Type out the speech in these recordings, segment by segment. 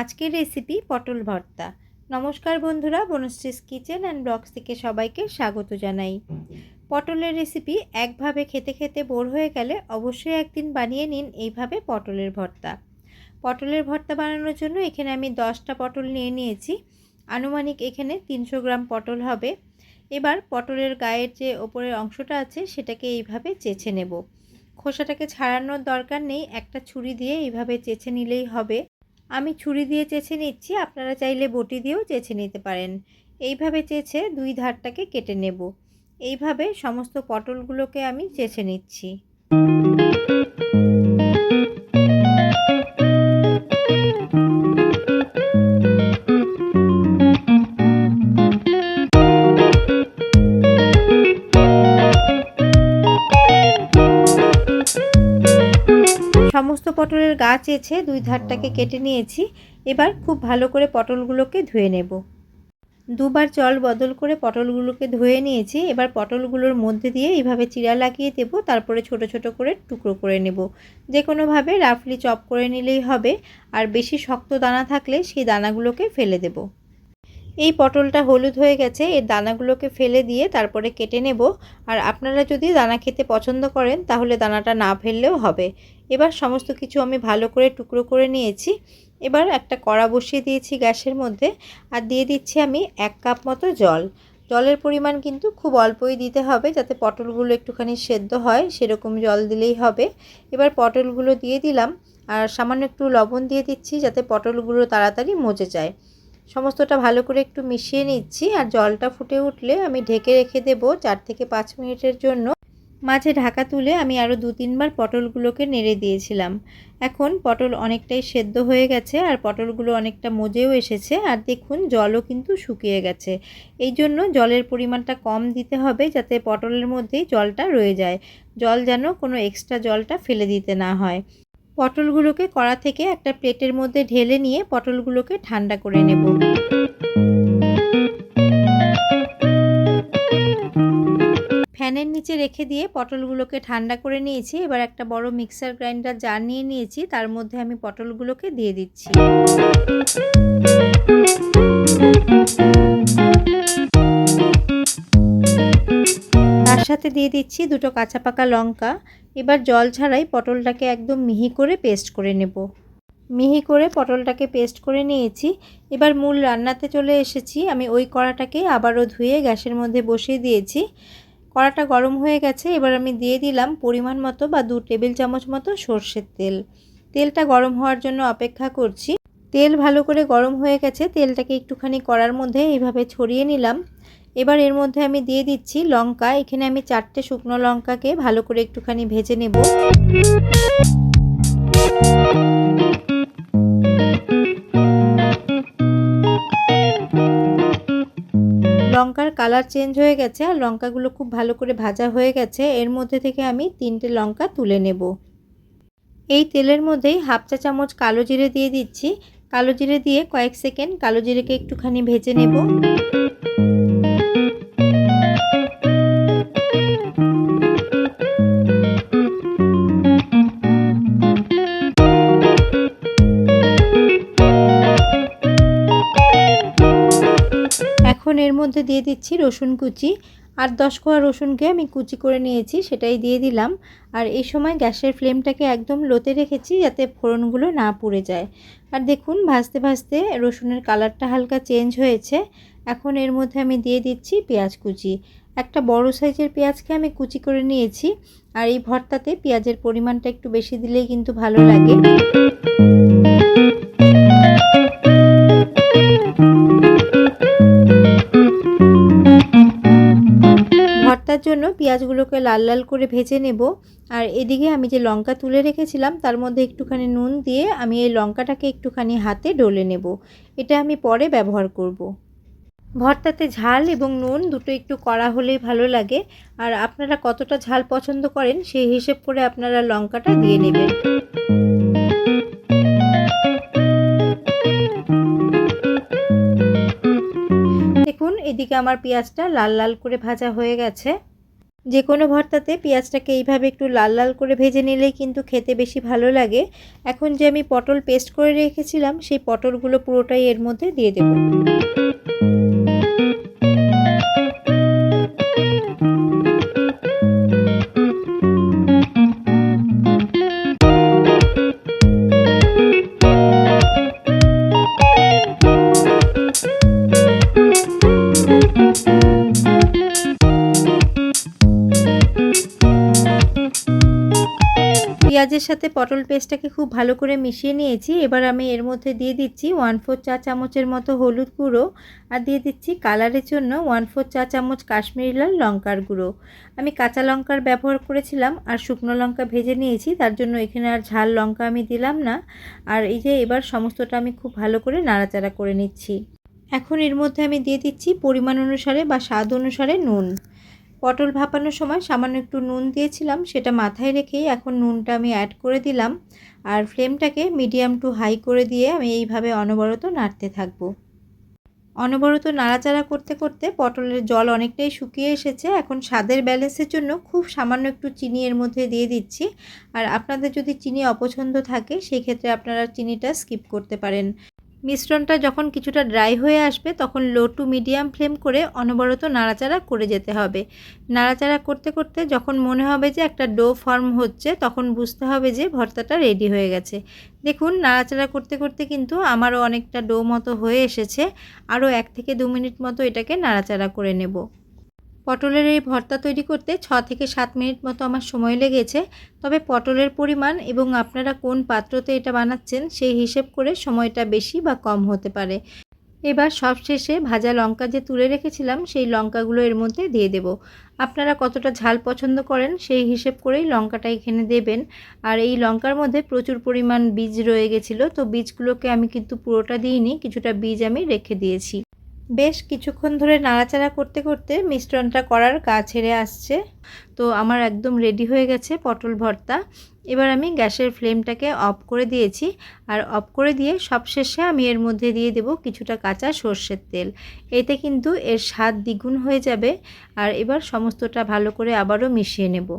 আজকের রেসিপি পটল ভর্তা। নমস্কার বন্ধুরা, বনশ্রীস কিচেন অ্যান্ড ব্লগস থেকে সবাইকে স্বাগত জানাই। পটলের রেসিপি একভাবে খেতে খেতে বোর হয়ে গেলে অবশ্যই একদিন বানিয়ে নিন এইভাবে পটলের ভর্তা। পটলের ভর্তা বানানোর জন্য এখানে আমি দশটা পটল নিয়ে নিয়েছি। আনুমানিক এখানে তিনশো গ্রাম পটল হবে। এবার পটলের গায়ের যে ওপরের অংশটা আছে সেটাকে এইভাবে চেছে নেব। খোসাটাকে ছাড়ানোর দরকার নেই, একটা ছুরি দিয়ে এইভাবে চেছে নিলেই হবে। আমি ছুরি দিয়ে চেছে নিচ্ছি, আপনারা চাইলে বটি দিয়েও চেঁচে নিতে পারেন। এইভাবে চেছে দুই ধারটাকে কেটে নেব। এইভাবে সমস্ত পটলগুলোকে আমি চেছে নিচ্ছি। পটলের গাছ এছে দুই ধারটাকে কেটে নিয়েছি। এবার খুব ভালো করে পটলগুলোকে ধুয়ে নেব। দুবার জল বদল করে পটলগুলোকে ধুয়ে নিয়েছি। এবার পটলগুলোর মধ্যে দিয়ে এইভাবে চিরা লাগিয়ে দেবো। তারপরে ছোট ছোট করে টুকরো করে নেব। যে কোনোভাবে রাফলি চপ করে নিলেই হবে। আর বেশি শক্ত দানা থাকলে সেই দানাগুলোকে ফেলে দেব। এই পটলটা হলুদ হয়ে গেছে। এর দানাগুলোকে ফেলে দিয়ে তারপরে কেটে নেব। আর আপনারা যদি দানা খেতে পছন্দ করেন, তাহলে দানাটা না ফেললেও হবে। এবার সমস্ত কিছু আমি ভালো করে টুকরো করে নিয়েছি। এবার একটা কড়া বসিয়ে দিয়েছি গ্যাসের মধ্যে আর দিয়ে দিচ্ছি আমি এক কাপ মতো জল। জলের পরিমাণ কিন্তু খুব অল্পই দিতে হবে যাতে পটলগুলো একটুখানি সেদ্ধ হয়, সেরকম জল দিলেই হবে। এবার পটলগুলো দিয়ে দিলাম আর সামান্য একটু লবণ দিয়ে দিচ্ছি যাতে পটলগুলো তাড়াতাড়ি মজে যায়। সমস্তটা ভালো করে একটু মিশিয়ে নিচ্ছি আর জলটা ফুটে উঠলে আমি ঢেকে রেখে দেবো চার থেকে পাঁচ মিনিটের জন্য। মাঝে ঢাকা তুলে আমি আরও দু তিনবার পটলগুলোকে নেড়ে দিয়েছিলাম। এখন পটল অনেকটাই সেদ্ধ হয়ে গেছে আর পটলগুলো অনেকটা মজেও এসেছে আর দেখুন জলও কিন্তু শুকিয়ে গেছে। এই জন্য জলের পরিমাণটা কম দিতে হবে যাতে পটলের মধ্যেই জলটা রয়ে যায়। জল যেন কোনো এক্সট্রা জলটা ফেলে দিতে না হয়। পটলগুলোকে কড়া থেকে একটা প্লেটের মধ্যে ঢেলে নিয়ে পটলগুলোকে ঠান্ডা করে নেব। ফ্যানের নিচে রেখে দিয়ে পটলগুলোকে ঠান্ডা করে নিয়েছি। এবার একটা বড় মিক্সার গ্রাইন্ডার জার নিয়ে নিয়েছি। তার মধ্যে আমি পটলগুলোকে দিয়ে দিচ্ছি। তার সাথে দিয়ে দিচ্ছি দুটো কাঁচা পাকা লঙ্কা। এবার জল ছাড়াই পটলটাকে একদম মিহি করে পেস্ট করে নেব। মিহি করে পটলটাকে পেস্ট করে নিয়েছি। এবার মূল রান্নাতে চলে এসেছি। আমি ওই কড়াটাকে আবারও ধুয়ে গ্যাসের মধ্যে বসিয়ে দিয়েছি। কড়াটা গরম হয়ে গেছে, এবার আমি দিয়ে দিলাম পরিমাণ মতো বা দু টেবিল চামচ মতো সর্ষের তেল। তেলটা গরম হওয়ার জন্য অপেক্ষা করছি। তেল ভালো করে গরম হয়ে গেছে, তেলটাকে একটুখানি করার মধ্যে এইভাবে ছড়িয়ে নিলাম। এবার এর মধ্যে আমি দিয়ে দিচ্ছি লঙ্কা, এখানে আমি চারটে শুকনো লঙ্কাকে ভালো করে একটুখানি ভেজে নেব। লঙ্কার কালার চেঞ্জ হয়ে গেছে আর লঙ্কাগুলো খুব ভালো করে ভাজা হয়ে গেছে। এর মধ্যে থেকে আমি তিনটে লঙ্কা তুলে নেব। এই তেলের মধ্যেই হাফ চা চামচ কালো জিরে দিয়ে দিচ্ছি। কালো জিরে দিয়ে কয়েক সেকেন্ড কালো জিরেকে একটুখানি ভেজে নেব। এখন এর মধ্যে দিয়ে দিচ্ছি রসুন কুচি। আর দশ কোয়া রসুনকে আমি কুচি করে নিয়েছি, সেটাই দিয়ে দিলাম। আর এই সময় গ্যাসের ফ্লেমটাকে একদম লোতে রেখেছি যাতে ফোড়নগুলো না পুড়ে যায়। আর দেখুন, ভাজতে ভাজতে রসুনের কালারটা হালকা চেঞ্জ হয়েছে। এখন এর মধ্যে আমি দিয়ে দিচ্ছি পেঁয়াজ কুচি। একটা বড় সাইজের পেঁয়াজকে আমি কুচি করে নিয়েছি। আর এই ভর্তাতে পেঁয়াজের পরিমাণটা একটু বেশি দিলেই কিন্তু ভালো লাগে। জন্য পেঁয়াজগুলোকে লাল লাল করে ভেজে নেব। আর এদিকে আমি যে লঙ্কা তুলে রেখেছিলাম, তার মধ্যে একটুখানি নুন দিয়ে আমি এই লঙ্কাটাকে একটুখানি হাতে ডলে নেব। এটা আমি পরে ব্যবহার করব। ভর্তাতে ঝাল এবং নুন দুটো একটু কড়া হলেই ভালো লাগে। আর আপনারা কতটা ঝাল পছন্দ করেন, সেই হিসেব করে আপনারা লঙ্কাটা দিয়ে নেবেন। দেখুন, এদিকে আমার পেঁয়াজটা লাল লাল করে ভাজা হয়ে গেছে। যে কোনো ভর্তাতে পেঁয়াজটাকে এইভাবে একটু লাল লাল করে ভেজে নিলেই কিন্তু খেতে বেশি ভালো লাগে। এখন যে আমি পটল পেস্ট করে রেখেছিলাম, সেই পটলগুলো পুরোটাই এর মধ্যে দিয়ে দেবো। পেঁয়াজের সাথে পটল পেস্টটাকে খুব ভালো করে মিশিয়ে নিয়েছি। এবার আমি এর মধ্যে দিয়ে দিচ্ছি ওয়ান ফোর চা চামচের মতো হলুদ গুঁড়ো আর দিয়ে দিচ্ছি কালারের জন্য ওয়ান ফোর চা চামচ কাশ্মীরি লাল লঙ্কার গুঁড়ো। আমি কাঁচা লঙ্কার ব্যবহার করেছিলাম আর শুকনো লঙ্কা ভেজে নিয়েছি, তার জন্য এখানে আর ঝাল লঙ্কা আমি দিলাম না। আর এই যে এবার সমস্তটা আমি খুব ভালো করে নাড়াচাড়া করে নিচ্ছি। এখন এর মধ্যে আমি দিয়ে দিচ্ছি পরিমাণ অনুসারে বা স্বাদ অনুসারে নুন। পটল ভাপানোর সময় সামান্য একটু নুন দিয়েছিলাম, সেটা মাথায় রেখেই এখন নুনটা আমি অ্যাড করে দিলাম। আর ফ্লেমটাকে মিডিয়াম টু হাই করে দিয়ে আমি এইভাবে অনবরত নাড়তে থাকব। অনবরত নাড়াচাড়া করতে করতে পটলের জল অনেকটাই শুকিয়ে এসেছে। এখন স্বাদের ব্যালেন্সের জন্য খুব সামান্য একটু চিনি এর মধ্যে দিয়ে দিচ্ছি। আর আপনাদের যদি চিনি অপছন্দ থাকে সেই ক্ষেত্রে আপনারা চিনিটা স্কিপ করতে পারেন। মিশ্রণটা যখন কিছুটা ড্রাই হয়ে আসবে, তখন লো টু মিডিয়াম ফ্লেম করে অনবরত নাড়াচাড়া করে যেতে হবে। নাড়াচাড়া করতে করতে যখন মনে হবে যে একটা ডো ফর্ম হচ্ছে, তখন বুঝতে হবে যে ভর্তাটা রেডি হয়ে গেছে। দেখুন, নাড়াচাড়া করতে করতে কিন্তু আমারও অনেকটা ডো মতো হয়ে এসেছে। আরও এক থেকে দু মিনিট মতো এটাকে নাড়াচাড়া করে নেব। পটলের এই ভর্তা তৈরি করতে ছ থেকে সাত মিনিট মতো আমার সময় লেগেছে। তবে পটলের পরিমাণ এবং আপনারা কোন পাত্রতে এটা বানাচ্ছেন সেই হিসেব করে সময়টা বেশি বা কম হতে পারে। এবার সব শেষে ভাজা লঙ্কা যে তুলে রেখেছিলাম, সেই লঙ্কাগুলো এর মধ্যে দিয়ে দেব। আপনারা কতটা ঝাল পছন্দ করেন সেই হিসেব করেই লঙ্কাটা এখানে দেবেন। আর এই লঙ্কার মধ্যে প্রচুর পরিমাণ বীজ রয়ে গেছিল, তো বীজগুলোকে আমি কিন্তু পুরোটা দিইনি, কিছুটা বীজ আমি রেখে দিয়েছি। বেশ কিছুক্ষণ ধরে নাড়াচাড়া করতে করতে মিশ্রণটা করার গা ছেড়ে আসছে। তো আমার একদম রেডি হয়ে গেছে পটল ভর্তা। এবার আমি গ্যাসের ফ্লেমটাকে অফ করে দিয়েছি। আর অফ করে দিয়ে সবশেষে আমি এর মধ্যে দিয়ে দেব কিছুটা কাঁচা সর্ষের তেল। এতে কিন্তু এর স্বাদ দ্বিগুণ হয়ে যাবে। আর এবার সমস্তটা ভালো করে আবারও মিশিয়ে নেব।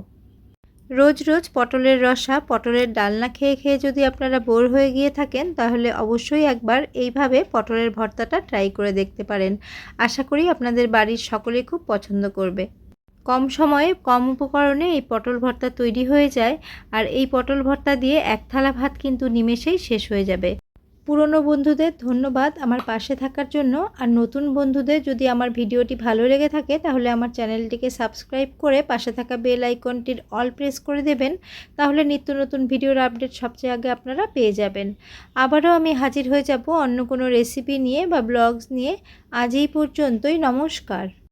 রোজ রোজ পটলের রসা, পটলের ডালনা খেয়ে খেয়ে যদি আপনারা বোর হয়ে গিয়ে থাকেন, তাহলে অবশ্যই একবার এইভাবে পটলের ভর্তাটা ট্রাই করে দেখতে পারেন। আশা করি আপনাদের বাড়ির সকলে খুব পছন্দ করবে। কম সময়ে, কম উপকরণে এই পটল ভর্তা তৈরি হয়ে যায়, আর এই পটল ভর্তা দিয়ে এক থালা ভাত কিন্তু নিমেষেই শেষ হয়ে যাবে। পুরনো বন্ধুদের ধন্যবাদ আমার পাশে থাকার জন্য। আর নতুন বন্ধুদের যদি আমার ভিডিওটি ভালো লেগে থাকে, তাহলে আমার চ্যানেলটিকে সাবস্ক্রাইব করে পাশে থাকা বেল আইকনটির অল প্রেস করে দেবেন। তাহলে নিত্য নতুন ভিডিওর আপডেট সবচেয়ে আগে আপনারা পেয়ে যাবেন। আবারও আমি হাজির হয়ে যাব অন্য কোনো রেসিপি নিয়ে বা ব্লগস নিয়ে। আজ এই পর্যন্তই, নমস্কার।